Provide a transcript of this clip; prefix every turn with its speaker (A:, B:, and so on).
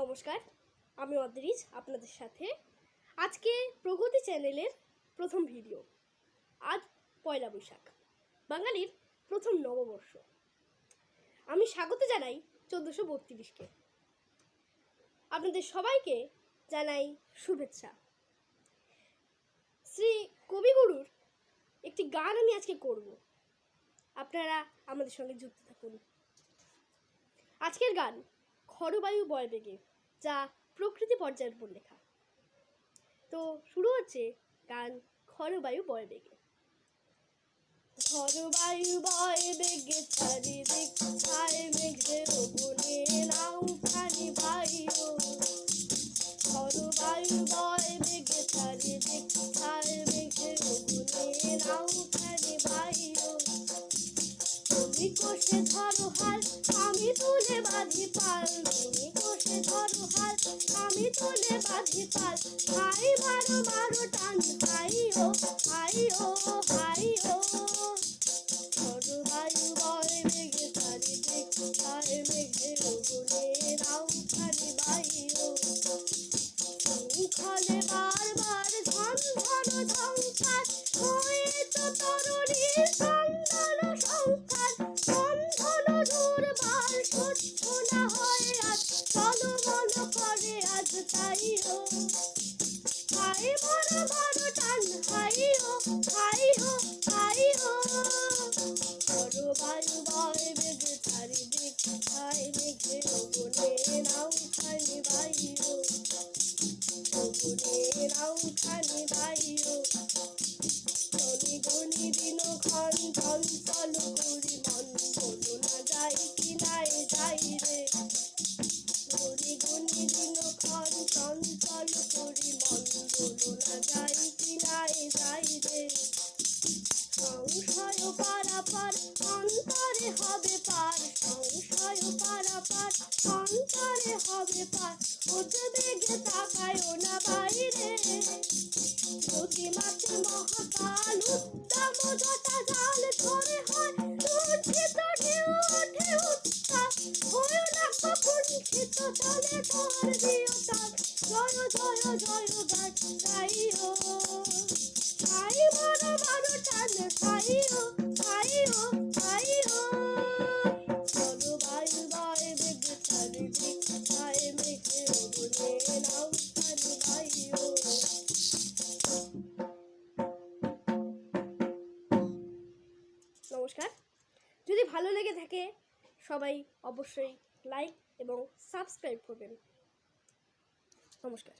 A: নমস্কার, আমি অদ্রিজ আপনাদের সাথে। আজকে প্রগতি চ্যানেলের প্রথম ভিডিও। আজ পয়লা বৈশাখ, বাঙালির প্রথম নববর্ষ। আমি স্বাগত জানাই চোদ্দোশো বত্রিশকে। আপনাদের সবাইকে জানাই শুভেচ্ছা। শ্রী কবিগুরুর একটি গান আমি আজকে করব। আপনারা আমাদের সঙ্গে যুক্ত থাকুন। আজকের গান খরবায়ু বয়বেগে যা প্রকৃতি পর্যায়ের উপর লেখা। তো শুরু হচ্ছে গান খরবায়ু বয়বেগে খরবায়ু বয়বেগে চারিদিক ছায় মেঘের বনে নাও খানি ভাইও খরবায়ু তুলে বাঁধি পাল, তুমি কষে ধরো হাল, আমি তুলে বাঁধি পাল। ভাই মারো মারো টান তাইও হাই মারো মারো টান হাইও হাইও হাইও বড় বায়ু বয় বেগে চারিদিক ছাই মেঘে বনে নাও খালি বাইও বনে নাও খালি চঞ্চল করি মন বলো না যাই কি নাই যাই রে সংশয় পারাপার অন্তরে হবে পার, সংশয় পারাপার অন্তরে হবে পার। উদ্বেগে তাকায়ও না বাইরে। যদি মাঠে মহাকাল উত্তম যথা জাল ধরে হয় লজ্জিত ঢেউ ওঠে উত্তাপ। হয়েও না কুণ্ঠিত চলে তোর জয় জয় জয় গান গাইও বাইও নমস্কার। যদি ভালো লেগে থাকে, সবাই অবশ্যই লাইক এবং সাবস্ক্রাইব করবেন। নমস্কার।